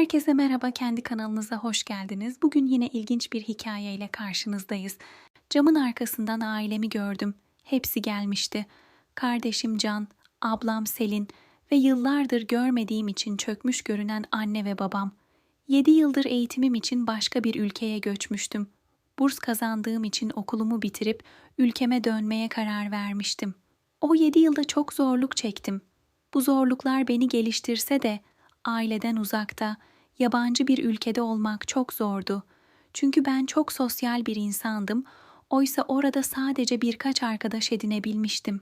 Herkese merhaba, kendi kanalınıza hoş geldiniz. Bugün yine ilginç bir hikayeyle karşınızdayız. Camın arkasından ailemi gördüm. Hepsi gelmişti. Kardeşim Can, ablam Selin ve yıllardır görmediğim için çökmüş görünen anne ve babam. 7 yıldır eğitimim için başka bir ülkeye göçmüştüm. Burs kazandığım için okulumu bitirip ülkeme dönmeye karar vermiştim. O 7 yılda çok zorluk çektim. Bu zorluklar beni geliştirse de aileden uzakta, yabancı bir ülkede olmak çok zordu. Çünkü ben çok sosyal bir insandım. Oysa orada sadece birkaç arkadaş edinebilmiştim.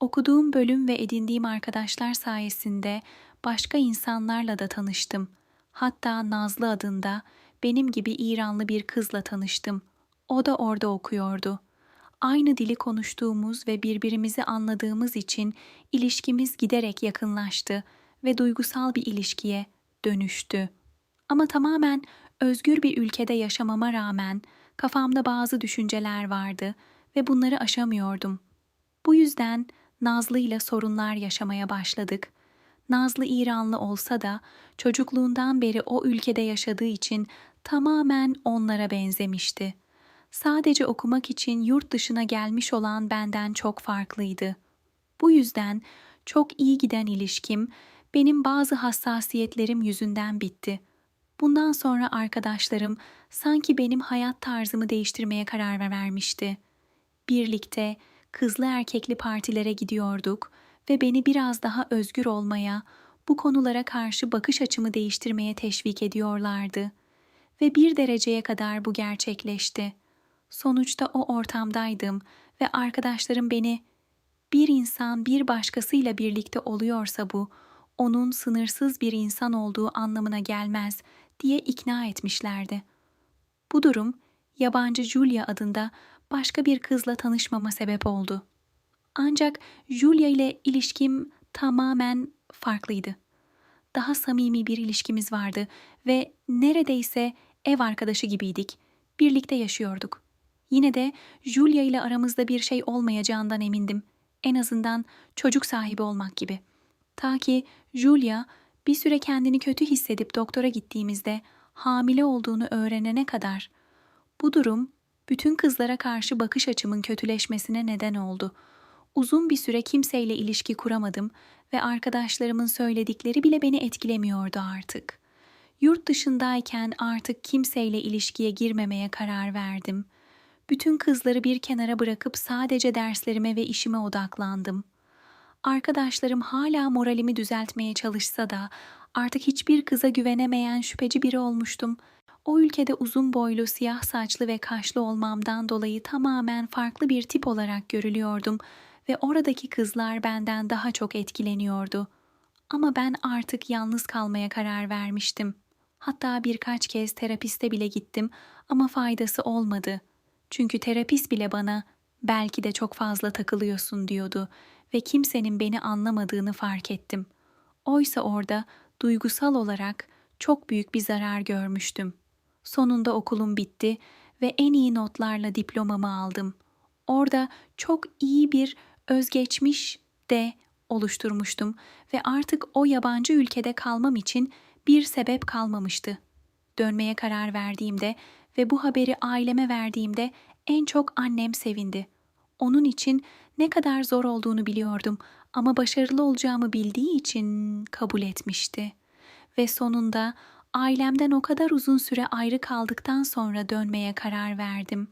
Okuduğum bölüm ve edindiğim arkadaşlar sayesinde başka insanlarla da tanıştım. Hatta Nazlı adında benim gibi İranlı bir kızla tanıştım. O da orada okuyordu. Aynı dili konuştuğumuz ve birbirimizi anladığımız için ilişkimiz giderek yakınlaştı ve duygusal bir ilişkiye dönüştü. Ama tamamen özgür bir ülkede yaşamama rağmen kafamda bazı düşünceler vardı ve bunları aşamıyordum. Bu yüzden Nazlı ile sorunlar yaşamaya başladık. Nazlı İranlı olsa da çocukluğundan beri o ülkede yaşadığı için tamamen onlara benzemişti. Sadece okumak için yurt dışına gelmiş olan benden çok farklıydı. Bu yüzden çok iyi giden ilişkim benim bazı hassasiyetlerim yüzünden bitti. Bundan sonra arkadaşlarım sanki benim hayat tarzımı değiştirmeye karar vermişti. Birlikte kızlı erkekli partilere gidiyorduk ve beni biraz daha özgür olmaya, bu konulara karşı bakış açımı değiştirmeye teşvik ediyorlardı. Ve bir dereceye kadar bu gerçekleşti. Sonuçta o ortamdaydım ve arkadaşlarım beni bir insan bir başkasıyla birlikte oluyorsa bu onun sınırsız bir insan olduğu anlamına gelmez diye ikna etmişlerdi. Bu durum yabancı Julia adında başka bir kızla tanışmama sebep oldu. Ancak Julia ile ilişkim tamamen farklıydı. Daha samimi bir ilişkimiz vardı ve neredeyse ev arkadaşı gibiydik. Birlikte yaşıyorduk. Yine de Julia ile aramızda bir şey olmayacağından emindim. En azından çocuk sahibi olmak gibi. Ta ki Julia bir süre kendini kötü hissedip doktora gittiğimizde hamile olduğunu öğrenene kadar. Bu durum bütün kızlara karşı bakış açımın kötüleşmesine neden oldu. Uzun bir süre kimseyle ilişki kuramadım ve arkadaşlarımın söyledikleri bile beni etkilemiyordu artık. Yurt dışındayken artık kimseyle ilişkiye girmemeye karar verdim. Bütün kızları bir kenara bırakıp sadece derslerime ve işime odaklandım. Arkadaşlarım hala moralimi düzeltmeye çalışsa da artık hiçbir kıza güvenemeyen şüpheci biri olmuştum. O ülkede uzun boylu, siyah saçlı ve kaşlı olmamdan dolayı tamamen farklı bir tip olarak görülüyordum ve oradaki kızlar benden daha çok etkileniyordu. Ama ben artık yalnız kalmaya karar vermiştim. Hatta birkaç kez terapiste bile gittim ama faydası olmadı. Çünkü terapist bile bana belki de çok fazla takılıyorsun diyordu ve kimsenin beni anlamadığını fark ettim. Oysa orada duygusal olarak çok büyük bir zarar görmüştüm. Sonunda okulum bitti ve en iyi notlarla diplomamı aldım. Orada çok iyi bir özgeçmiş de oluşturmuştum ve artık o yabancı ülkede kalmam için bir sebep kalmamıştı. Dönmeye karar verdiğimde ve bu haberi aileme verdiğimde en çok annem sevindi. Onun için ne kadar zor olduğunu biliyordum ama başarılı olacağımı bildiği için kabul etmişti. Ve sonunda ailemden o kadar uzun süre ayrı kaldıktan sonra dönmeye karar verdim.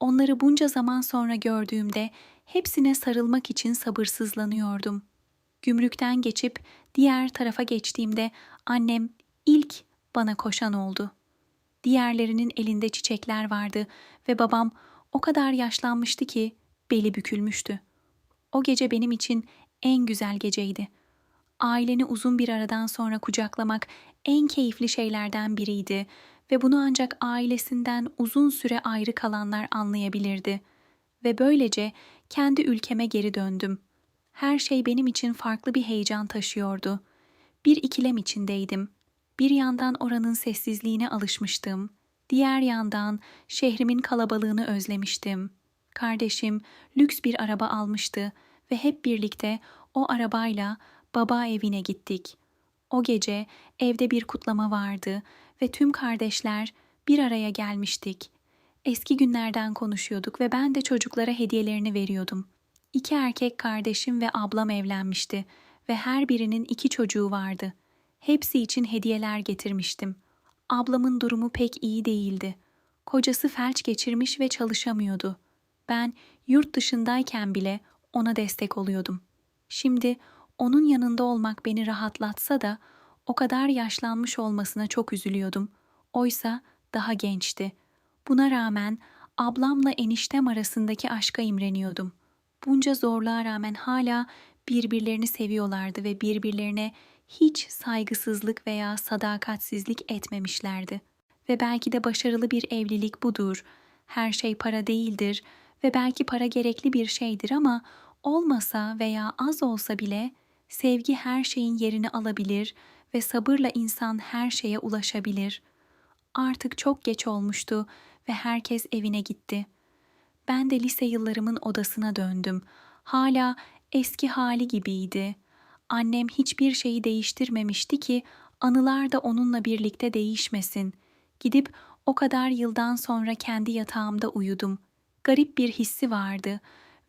Onları bunca zaman sonra gördüğümde hepsine sarılmak için sabırsızlanıyordum. Gümrükten geçip diğer tarafa geçtiğimde annem ilk bana koşan oldu. Diğerlerinin elinde çiçekler vardı ve babam o kadar yaşlanmıştı ki beli bükülmüştü. O gece benim için en güzel geceydi. Aileni uzun bir aradan sonra kucaklamak en keyifli şeylerden biriydi ve bunu ancak ailesinden uzun süre ayrı kalanlar anlayabilirdi. Ve böylece kendi ülkeme geri döndüm. Her şey benim için farklı bir heyecan taşıyordu. Bir ikilem içindeydim. Bir yandan oranın sessizliğine alışmıştım. Diğer yandan şehrimin kalabalığını özlemiştim.'' Kardeşim lüks bir araba almıştı ve hep birlikte o arabayla baba evine gittik. O gece evde bir kutlama vardı ve tüm kardeşler bir araya gelmiştik. Eski günlerden konuşuyorduk ve ben de çocuklara hediyelerini veriyordum. İki erkek kardeşim ve ablam evlenmişti ve her birinin iki çocuğu vardı. Hepsi için hediyeler getirmiştim. Ablamın durumu pek iyi değildi. Kocası felç geçirmiş ve çalışamıyordu. Ben yurt dışındayken bile ona destek oluyordum. Şimdi onun yanında olmak beni rahatlatsa da o kadar yaşlanmış olmasına çok üzülüyordum. Oysa daha gençti. Buna rağmen ablamla eniştem arasındaki aşka imreniyordum. Bunca zorluğa rağmen hala birbirlerini seviyorlardı ve birbirlerine hiç saygısızlık veya sadakatsizlik etmemişlerdi. Ve belki de başarılı bir evlilik budur. Her şey para değildir ve belki para gerekli bir şeydir ama olmasa veya az olsa bile sevgi her şeyin yerini alabilir ve sabırla insan her şeye ulaşabilir. Artık çok geç olmuştu ve herkes evine gitti. Ben de lise yıllarımın odasına döndüm. Hala eski hali gibiydi. Annem hiçbir şeyi değiştirmemişti ki anılar da onunla birlikte değişmesin. Gidip o kadar yıldan sonra kendi yatağımda uyudum. Garip bir hissi vardı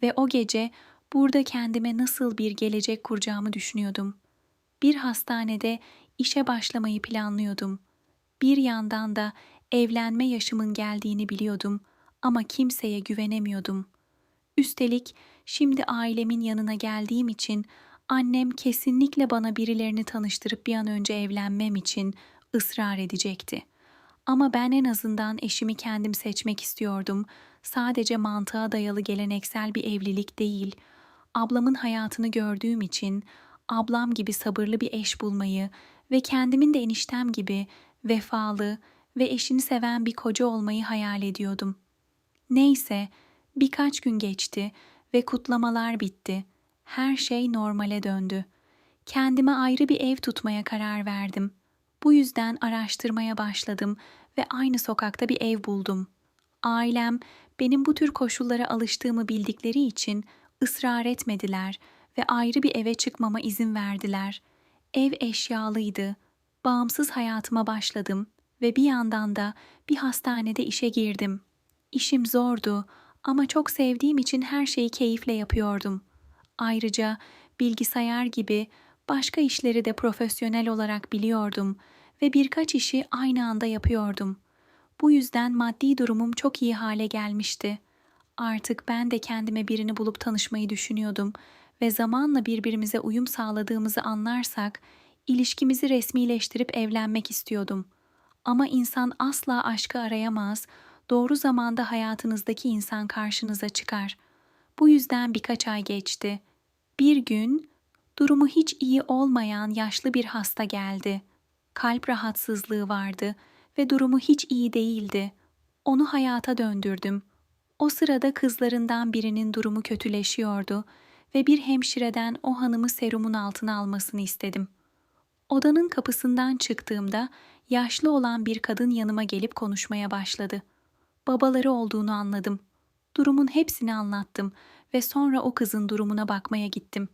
ve o gece burada kendime nasıl bir gelecek kuracağımı düşünüyordum. Bir hastanede işe başlamayı planlıyordum. Bir yandan da evlenme yaşımın geldiğini biliyordum ama kimseye güvenemiyordum. Üstelik şimdi ailemin yanına geldiğim için annem kesinlikle bana birilerini tanıştırıp bir an önce evlenmem için ısrar edecekti. Ama ben en azından eşimi kendim seçmek istiyordum. Sadece mantığa dayalı geleneksel bir evlilik değil. Ablamın hayatını gördüğüm için ablam gibi sabırlı bir eş bulmayı ve kendimin de eniştem gibi vefalı ve eşini seven bir koca olmayı hayal ediyordum. Neyse, birkaç gün geçti ve kutlamalar bitti. Her şey normale döndü. Kendime ayrı bir ev tutmaya karar verdim. Bu yüzden araştırmaya başladım ve aynı sokakta bir ev buldum. Ailem benim bu tür koşullara alıştığımı bildikleri için ısrar etmediler ve ayrı bir eve çıkmama izin verdiler. Ev eşyalıydı. Bağımsız hayatıma başladım ve bir yandan da bir hastanede işe girdim. İşim zordu ama çok sevdiğim için her şeyi keyifle yapıyordum. Ayrıca bilgisayar gibi başka işleri de profesyonel olarak biliyordum ve birkaç işi aynı anda yapıyordum. Bu yüzden maddi durumum çok iyi hale gelmişti. Artık ben de kendime birini bulup tanışmayı düşünüyordum ve zamanla birbirimize uyum sağladığımızı anlarsak ilişkimizi resmileştirip evlenmek istiyordum. Ama insan asla aşkı arayamaz, doğru zamanda hayatınızdaki insan karşınıza çıkar. Bu yüzden birkaç ay geçti. Bir gün durumu hiç iyi olmayan yaşlı bir hasta geldi. Kalp rahatsızlığı vardı ve durumu hiç iyi değildi. Onu hayata döndürdüm. O sırada kızlarından birinin durumu kötüleşiyordu ve bir hemşireden o hanımı serumun altına almasını istedim. Odanın kapısından çıktığımda yaşlı olan bir kadın yanıma gelip konuşmaya başladı. Babaları olduğunu anladım. Durumun hepsini anlattım ve sonra o kızın durumuna bakmaya gittim.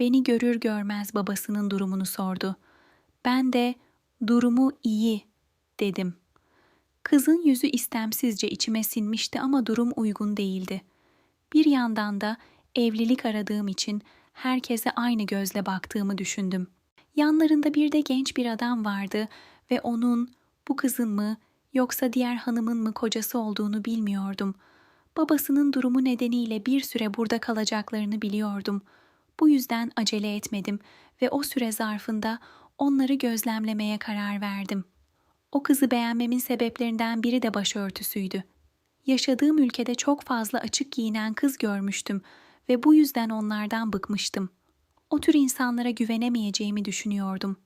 Beni görür görmez babasının durumunu sordu. Ben de durumu iyi dedim. Kızın yüzü istemsizce içime sinmişti ama durum uygun değildi. Bir yandan da evlilik aradığım için herkese aynı gözle baktığımı düşündüm. Yanlarında bir de genç bir adam vardı ve onun bu kızın mı yoksa diğer hanımın mı kocası olduğunu bilmiyordum. Babasının durumu nedeniyle bir süre burada kalacaklarını biliyordum. Bu yüzden acele etmedim ve o süre zarfında onları gözlemlemeye karar verdim. O kızı beğenmemin sebeplerinden biri de başörtüsüydü. Yaşadığım ülkede çok fazla açık giyinen kız görmüştüm ve bu yüzden onlardan bıkmıştım. O tür insanlara güvenemeyeceğimi düşünüyordum.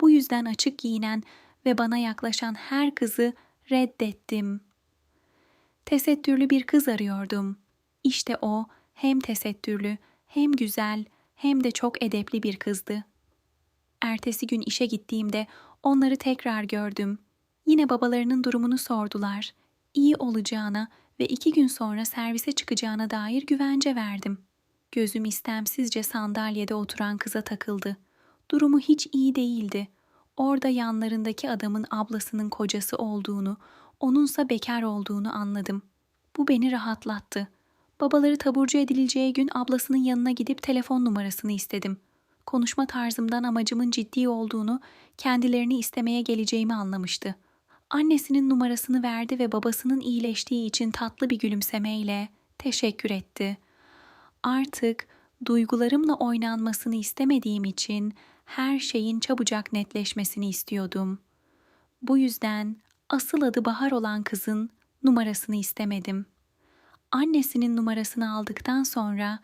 Bu yüzden açık giyinen ve bana yaklaşan her kızı reddettim. Tesettürlü bir kız arıyordum. İşte o hem tesettürlü, hem güzel, hem de çok edepli bir kızdı. Ertesi gün işe gittiğimde onları tekrar gördüm. Yine babalarının durumunu sordular. İyi olacağına ve iki gün sonra servise çıkacağına dair güvence verdim. Gözüm istemsizce sandalyede oturan kıza takıldı. Durumu hiç iyi değildi. Orada yanlarındaki adamın ablasının kocası olduğunu, onunsa bekar olduğunu anladım. Bu beni rahatlattı. Babaları taburcu edileceği gün ablasının yanına gidip telefon numarasını istedim. Konuşma tarzımdan amacımın ciddi olduğunu, kendilerini istemeye geleceğimi anlamıştı. Annesinin numarasını verdi ve babasının iyileştiği için tatlı bir gülümsemeyle teşekkür etti. Artık duygularımla oynanmasını istemediğim için her şeyin çabucak netleşmesini istiyordum. Bu yüzden asıl adı Bahar olan kızın numarasını istemedim. Annesinin numarasını aldıktan sonra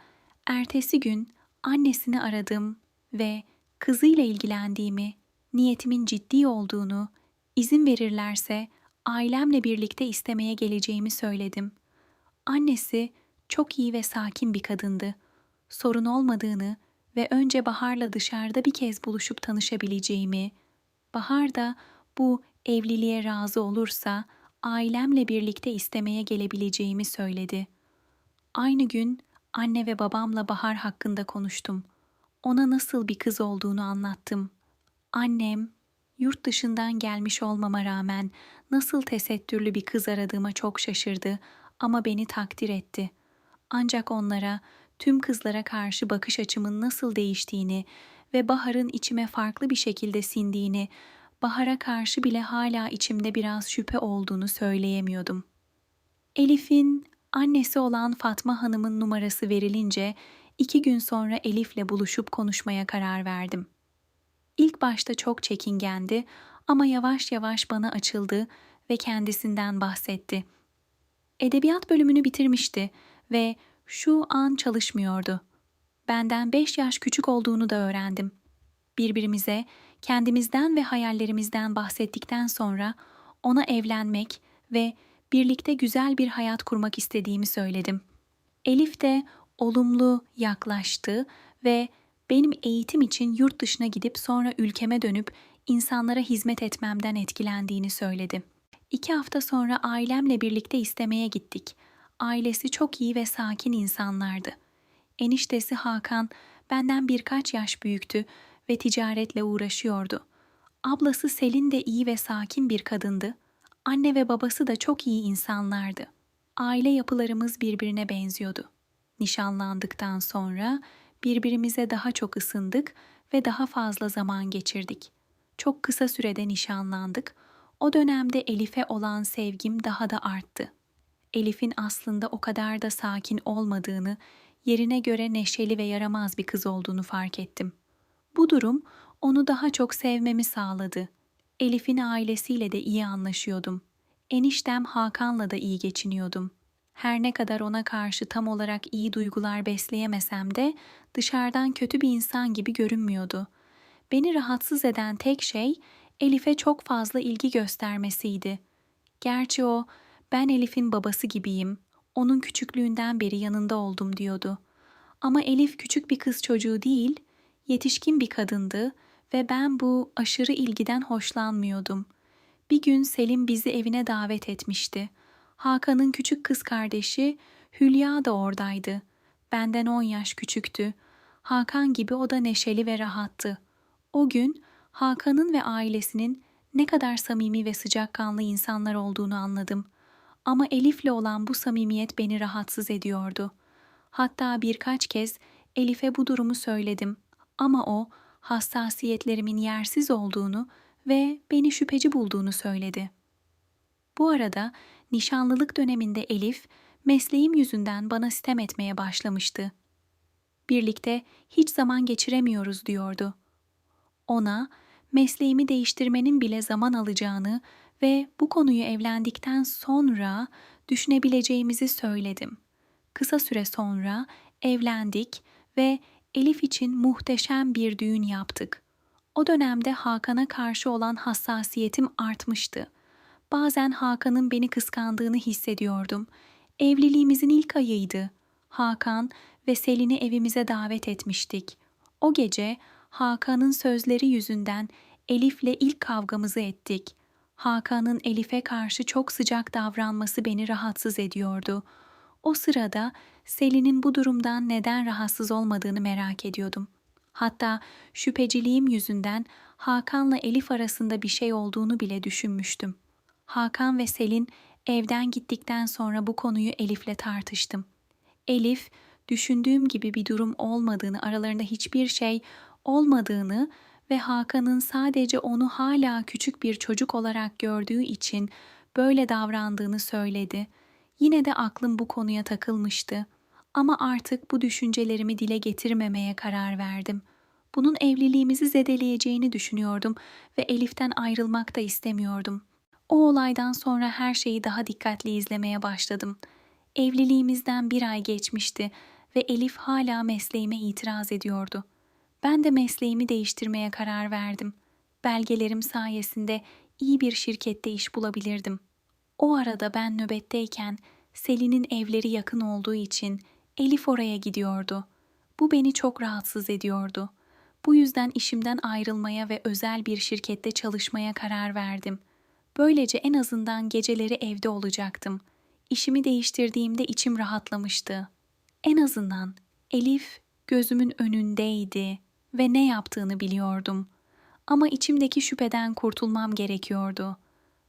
ertesi gün annesini aradım ve kızıyla ilgilendiğimi, niyetimin ciddi olduğunu, izin verirlerse ailemle birlikte istemeye geleceğimi söyledim. Annesi çok iyi ve sakin bir kadındı. Sorun olmadığını ve önce Bahar'la dışarıda bir kez buluşup tanışabileceğimi, Bahar da bu evliliğe razı olursa ailemle birlikte istemeye gelebileceğimi söyledi. Aynı gün anne ve babamla Bahar hakkında konuştum. Ona nasıl bir kız olduğunu anlattım. Annem, yurt dışından gelmiş olmama rağmen nasıl tesettürlü bir kız aradığıma çok şaşırdı ama beni takdir etti. Ancak onlara tüm kızlara karşı bakış açımın nasıl değiştiğini ve Bahar'ın içime farklı bir şekilde sindiğini, Bahar'a karşı bile hala içimde biraz şüphe olduğunu söyleyemiyordum. Elif'in annesi olan Fatma Hanım'ın numarası verilince iki gün sonra Elif'le buluşup konuşmaya karar verdim. İlk başta çok çekingendi ama yavaş yavaş bana açıldı ve kendisinden bahsetti. Edebiyat bölümünü bitirmişti ve şu an çalışmıyordu. Benden beş yaş küçük olduğunu da öğrendim. Birbirimize kendimizden ve hayallerimizden bahsettikten sonra ona evlenmek ve birlikte güzel bir hayat kurmak istediğimi söyledim. Elif de olumlu yaklaştı ve benim eğitim için yurt dışına gidip sonra ülkeme dönüp insanlara hizmet etmemden etkilendiğini söyledi. İki hafta sonra ailemle birlikte istemeye gittik. Ailesi çok iyi ve sakin insanlardı. Eniştesi Hakan benden birkaç yaş büyüktü ve ticaretle uğraşıyordu. Ablası Selin de iyi ve sakin bir kadındı. Anne ve babası da çok iyi insanlardı. Aile yapılarımız birbirine benziyordu. Nişanlandıktan sonra birbirimize daha çok ısındık ve daha fazla zaman geçirdik. Çok kısa sürede nişanlandık. O dönemde Elif'e olan sevgim daha da arttı. Elif'in aslında o kadar da sakin olmadığını, yerine göre neşeli ve yaramaz bir kız olduğunu fark ettim. Bu durum onu daha çok sevmemi sağladı. Elif'in ailesiyle de iyi anlaşıyordum. Eniştem Hakan'la da iyi geçiniyordum. Her ne kadar ona karşı tam olarak iyi duygular besleyemesem de dışarıdan kötü bir insan gibi görünmüyordu. Beni rahatsız eden tek şey Elif'e çok fazla ilgi göstermesiydi. Gerçi o ben Elif'in babası gibiyim. Onun küçüklüğünden beri yanında oldum diyordu. Ama Elif küçük bir kız çocuğu değil, yetişkin bir kadındı ve ben bu aşırı ilgiden hoşlanmıyordum. Bir gün Selim bizi evine davet etmişti. Hakan'ın küçük kız kardeşi Hülya da oradaydı. Benden on yaş küçüktü. Hakan gibi o da neşeli ve rahattı. O gün Hakan'ın ve ailesinin ne kadar samimi ve sıcakkanlı insanlar olduğunu anladım. Ama Elif'le olan bu samimiyet beni rahatsız ediyordu. Hatta birkaç kez Elif'e bu durumu söyledim ama o hassasiyetlerimin yersiz olduğunu ve beni şüpheci bulduğunu söyledi. Bu arada nişanlılık döneminde Elif mesleğim yüzünden bana sitem etmeye başlamıştı. Birlikte hiç zaman geçiremiyoruz diyordu. Ona mesleğimi değiştirmenin bile zaman alacağını ve bu konuyu evlendikten sonra düşünebileceğimizi söyledim. Kısa süre sonra evlendik ve Elif için muhteşem bir düğün yaptık. O dönemde Hakan'a karşı olan hassasiyetim artmıştı. Bazen Hakan'ın beni kıskandığını hissediyordum. Evliliğimizin ilk ayıydı. Hakan ve Selin'i evimize davet etmiştik. O gece Hakan'ın sözleri yüzünden Elif'le ilk kavgamızı ettik. Hakan'ın Elif'e karşı çok sıcak davranması beni rahatsız ediyordu. O sırada Selin'in bu durumdan neden rahatsız olmadığını merak ediyordum. Hatta şüpheciliğim yüzünden Hakan'la Elif arasında bir şey olduğunu bile düşünmüştüm. Hakan ve Selin evden gittikten sonra bu konuyu Elif'le tartıştım. Elif, düşündüğüm gibi bir durum olmadığını, aralarında hiçbir şey olmadığını ve Hakan'ın sadece onu hala küçük bir çocuk olarak gördüğü için böyle davrandığını söyledi. Yine de aklım bu konuya takılmıştı. Ama artık bu düşüncelerimi dile getirmemeye karar verdim. Bunun evliliğimizi zedeleyeceğini düşünüyordum ve Elif'ten ayrılmak da istemiyordum. O olaydan sonra her şeyi daha dikkatli izlemeye başladım. Evliliğimizden bir ay geçmişti ve Elif hala mesleğime itiraz ediyordu. Ben de mesleğimi değiştirmeye karar verdim. Belgelerim sayesinde iyi bir şirkette iş bulabilirdim. O arada ben nöbetteyken Selin'in evleri yakın olduğu için Elif oraya gidiyordu. Bu beni çok rahatsız ediyordu. Bu yüzden işimden ayrılmaya ve özel bir şirkette çalışmaya karar verdim. Böylece en azından geceleri evde olacaktım. İşimi değiştirdiğimde içim rahatlamıştı. En azından Elif gözümün önündeydi ve ne yaptığını biliyordum. Ama içimdeki şüpheden kurtulmam gerekiyordu.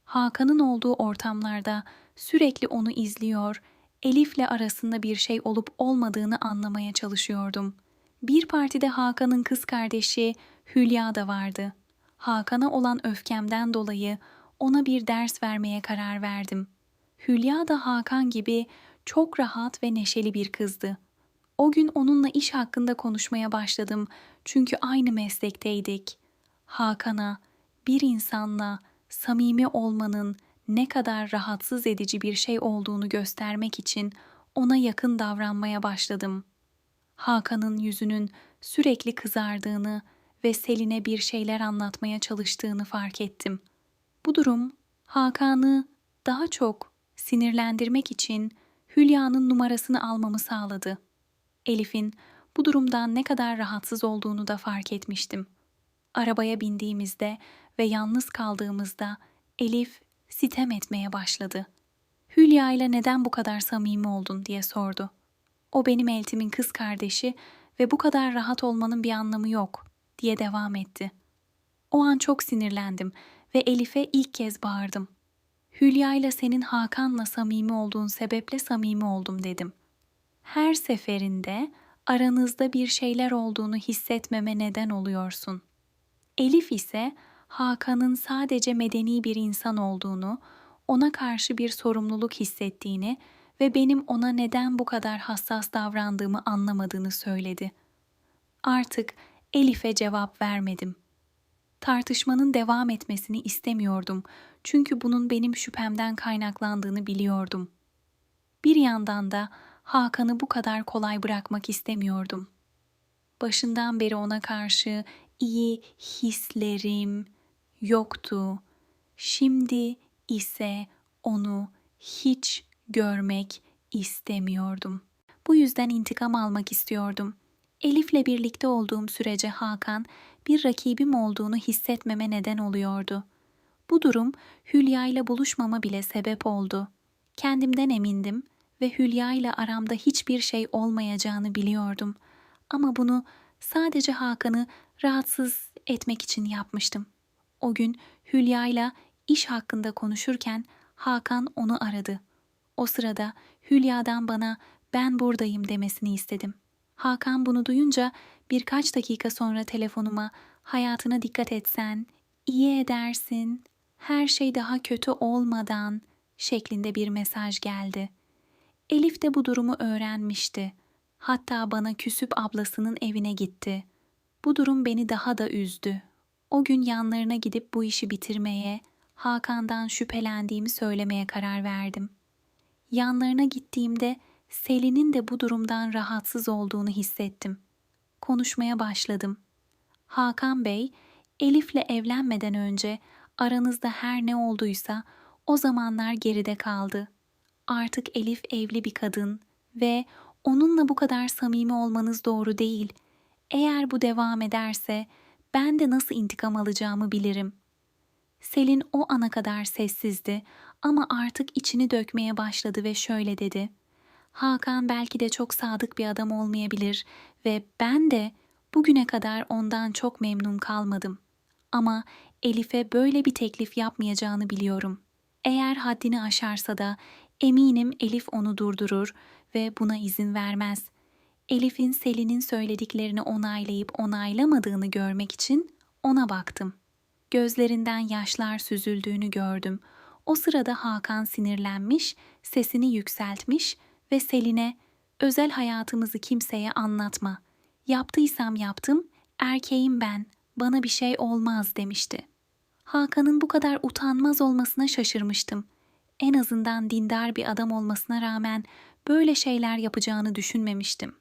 Hakan'ın olduğu ortamlarda sürekli onu izliyor, Elif'le arasında bir şey olup olmadığını anlamaya çalışıyordum. Bir partide Hakan'ın kız kardeşi Hülya da vardı. Hakan'a olan öfkemden dolayı ona bir ders vermeye karar verdim. Hülya da Hakan gibi çok rahat ve neşeli bir kızdı. O gün onunla iş hakkında konuşmaya başladım çünkü aynı meslekteydik. Hakan'a bir insanla samimi olmanın ne kadar rahatsız edici bir şey olduğunu göstermek için ona yakın davranmaya başladım. Hakan'ın yüzünün sürekli kızardığını ve Selin'e bir şeyler anlatmaya çalıştığını fark ettim. Bu durum Hakan'ı daha çok sinirlendirmek için Hülya'nın numarasını almamı sağladı. Elif'in bu durumdan ne kadar rahatsız olduğunu da fark etmiştim. Arabaya bindiğimizde ve yalnız kaldığımızda Elif sitem etmeye başladı. Hülya ile neden bu kadar samimi oldun diye sordu. O benim eltimin kız kardeşi ve bu kadar rahat olmanın bir anlamı yok diye devam etti. O an çok sinirlendim ve Elif'e ilk kez bağırdım. Hülya ile senin Hakan'la samimi olduğun sebeple samimi oldum dedim. Her seferinde aranızda bir şeyler olduğunu hissetmeme neden oluyorsun. Elif ise Hakan'ın sadece medeni bir insan olduğunu, ona karşı bir sorumluluk hissettiğini ve benim ona neden bu kadar hassas davrandığımı anlamadığını söyledi. Artık Elif'e cevap vermedim. Tartışmanın devam etmesini istemiyordum çünkü bunun benim şüphemden kaynaklandığını biliyordum. Bir yandan da Hakan'ı bu kadar kolay bırakmak istemiyordum. Başından beri ona karşı iyi hislerim yoktu. Şimdi ise onu hiç görmek istemiyordum. Bu yüzden intikam almak istiyordum. Elif'le birlikte olduğum sürece Hakan bir rakibim olduğunu hissetmeme neden oluyordu. Bu durum Hülya ile buluşmama bile sebep oldu. Kendimden emindim ve Hülya ile aramda hiçbir şey olmayacağını biliyordum. Ama bunu sadece Hakan'ı rahatsız etmek için yapmıştım. O gün Hülya ile iş hakkında konuşurken Hakan onu aradı. O sırada Hülya'dan bana ben buradayım demesini istedim. Hakan bunu duyunca birkaç dakika sonra telefonuma hayatına dikkat etsen, iyi edersin, her şey daha kötü olmadan şeklinde bir mesaj geldi. Elif de bu durumu öğrenmişti. Hatta bana küsüp ablasının evine gitti. Bu durum beni daha da üzdü. O gün yanlarına gidip bu işi bitirmeye, Hakan'dan şüphelendiğimi söylemeye karar verdim. Yanlarına gittiğimde Selin'in de bu durumdan rahatsız olduğunu hissettim. Konuşmaya başladım. Hakan Bey, Elif'le evlenmeden önce aranızda her ne olduysa o zamanlar geride kaldı. Artık Elif evli bir kadın ve onunla bu kadar samimi olmanız doğru değil. Eğer bu devam ederse ben de nasıl intikam alacağımı bilirim. Selin o ana kadar sessizdi ama artık içini dökmeye başladı ve şöyle dedi. Hakan belki de çok sadık bir adam olmayabilir ve ben de Bugüne kadar ondan çok memnun kalmadım. Ama Elif'e böyle bir teklif yapmayacağını biliyorum. Eğer haddini aşarsa da eminim Elif onu durdurur ve buna izin vermez. Elif'in Selin'in söylediklerini onaylayıp onaylamadığını görmek için ona baktım. Gözlerinden yaşlar süzüldüğünü gördüm. O sırada Hakan sinirlenmiş, sesini yükseltmiş ve Selin'e özel hayatımızı kimseye anlatma. Yaptıysam yaptım, erkeğim ben, bana bir şey olmaz demişti. Hakan'ın bu kadar utanmaz olmasına şaşırmıştım. En azından dindar bir adam olmasına rağmen böyle şeyler yapacağını düşünmemiştim.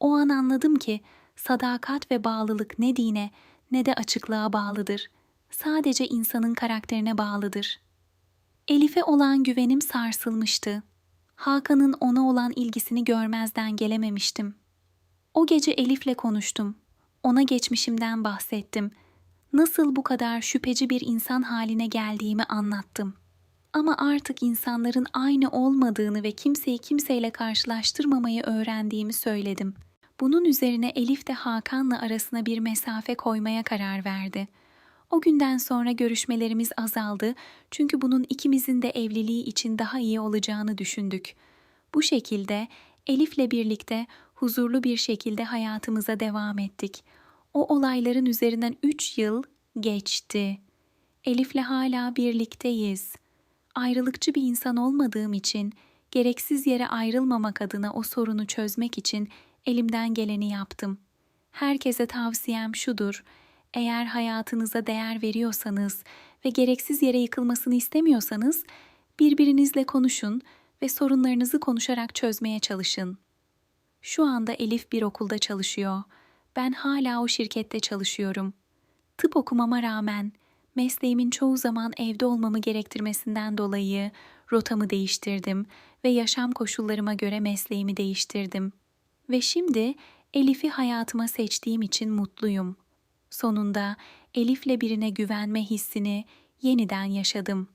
O an anladım ki sadakat ve bağlılık ne dine ne de açıklığa bağlıdır. Sadece insanın karakterine bağlıdır. Elif'e olan güvenim sarsılmıştı. Hakan'ın ona olan ilgisini görmezden gelememiştim. O gece Elif'le konuştum. Ona geçmişimden bahsettim. Nasıl bu kadar şüpheci bir insan haline geldiğimi anlattım. Ama artık insanların aynı olmadığını ve kimseyi kimseyle karşılaştırmamayı öğrendiğimi söyledim. Bunun üzerine Elif de Hakan'la arasına bir mesafe koymaya karar verdi. O günden sonra görüşmelerimiz azaldı çünkü bunun ikimizin de evliliği için daha iyi olacağını düşündük. Bu şekilde Elif'le birlikte huzurlu bir şekilde hayatımıza devam ettik. O olayların üzerinden üç yıl geçti. Elif'le hala birlikteyiz. Ayrılıkçı bir insan olmadığım için gereksiz yere ayrılmamak adına o sorunu çözmek için elimden geleni yaptım. Herkese tavsiyem şudur. Eğer hayatınıza değer veriyorsanız ve gereksiz yere yıkılmasını istemiyorsanız birbirinizle konuşun ve sorunlarınızı konuşarak çözmeye çalışın. Şu anda Elif bir okulda çalışıyor. Ben hala o şirkette çalışıyorum. Tıp okumama rağmen mesleğimin çoğu zaman evde olmamı gerektirmesinden dolayı rotamı değiştirdim ve yaşam koşullarıma göre mesleğimi değiştirdim. Ve şimdi Elif'i hayatıma seçtiğim için mutluyum. Sonunda Elif'le birine güvenme hissini yeniden yaşadım.